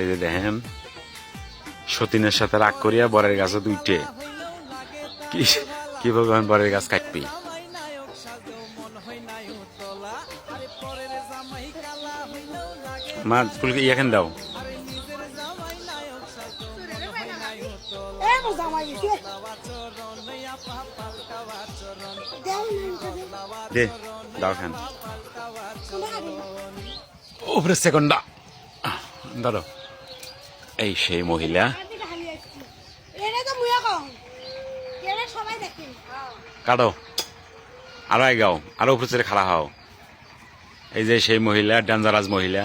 এই যে দেখেন সতীনের সাথে রাগ করিয়া বরের গাছে দুইটে। কি কীভাবে আমি বরের গাছ কাটবি? মা ফুলকে ইয়াখান দাও? দে দাও খান। উপরে সেকন্ডা ধরো এই সেই মহিলা। কাটো। আরও গাও আরও উপরে ছেড়ে খাড়া হও। এই যে সেই মহিলা ডেঞ্জারাস মহিলা।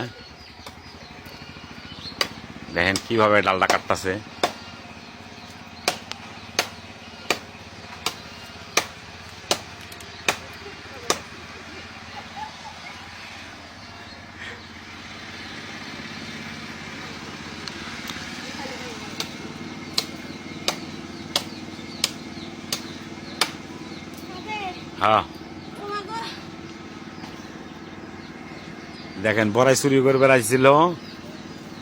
দেখেন কীভাবে ডালটা কাটতাছে। হ্যাঁ। দেখেন, বড়াই চুরি করে বেড়াইছিল।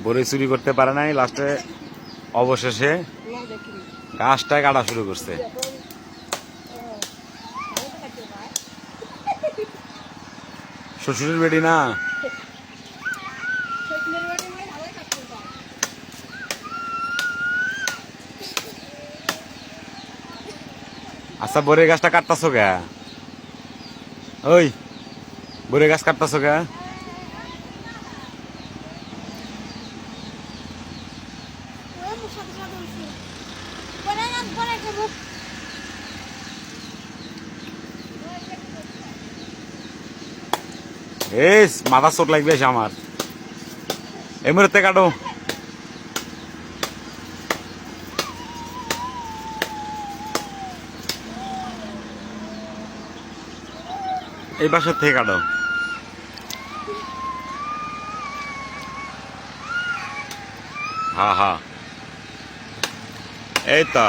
বড়াই চুরি করতে পারে নাই, লাস্টে অবশেষে গাছটায় কাটা শুরু করছে। শ্বশুরের বেটি না? আচ্ছা বরে গাছটা কাটতাছো কে? ওই বরে গাছ কাটতাছো পরে একটা মাথা চোট লাগবে আমার। এই মুহূর্তে কাটো। এই পাশের থেকে কাটো। হ্যাঁ হ্যাঁ এই তো।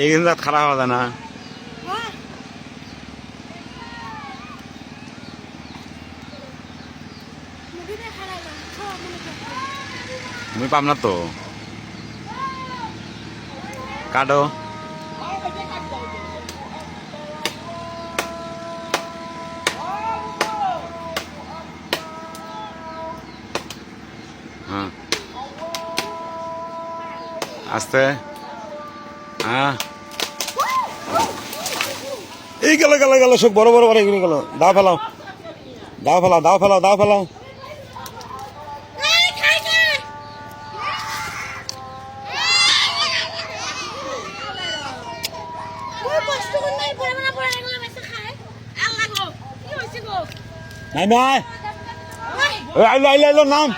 এই কিন্তু খারাপ হবে না। হ্যাঁ। আমি পাম না তো? কাটো হ্যাঁ আস্তে হ্যাঁ এই গেল গেল গেল, সব বড় বড় বড়, এগুলো গেল। দাও ফেলাও। দাও ফেলাও দাও ফেলাও দাও ফেলাও। নাই নাই আইলো আইলো আইলো নাম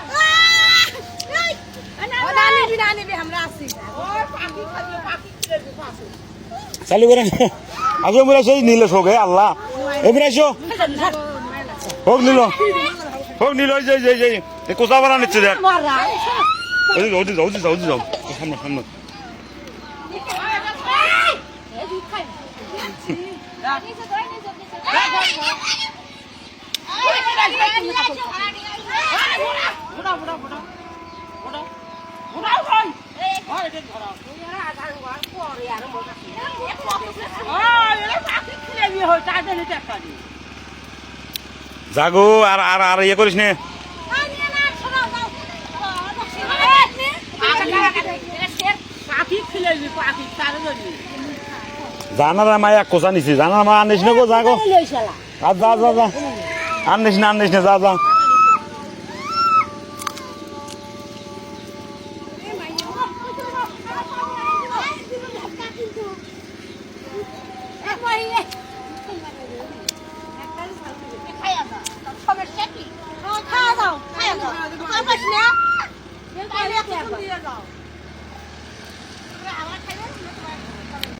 চালু করে আজও মেরে সেই নিল শোক হে আল্লাহ এবার আসো হোক নিল হোক নিল ওই যে যে যে এ কোথা বাড়া নিচ্ছে দেখ ওই যাও যাও ওই যাও সামনে সামনে জাগো আর আর আর ইয়ে করিস নে। পাখি খিলাইবি পাখি তারে ধরবি জানার মায়া কোচা নিছি? জানার মা আনিস না গো যা গো। আর যা যা যা। আনিস না আনিস না যা যা।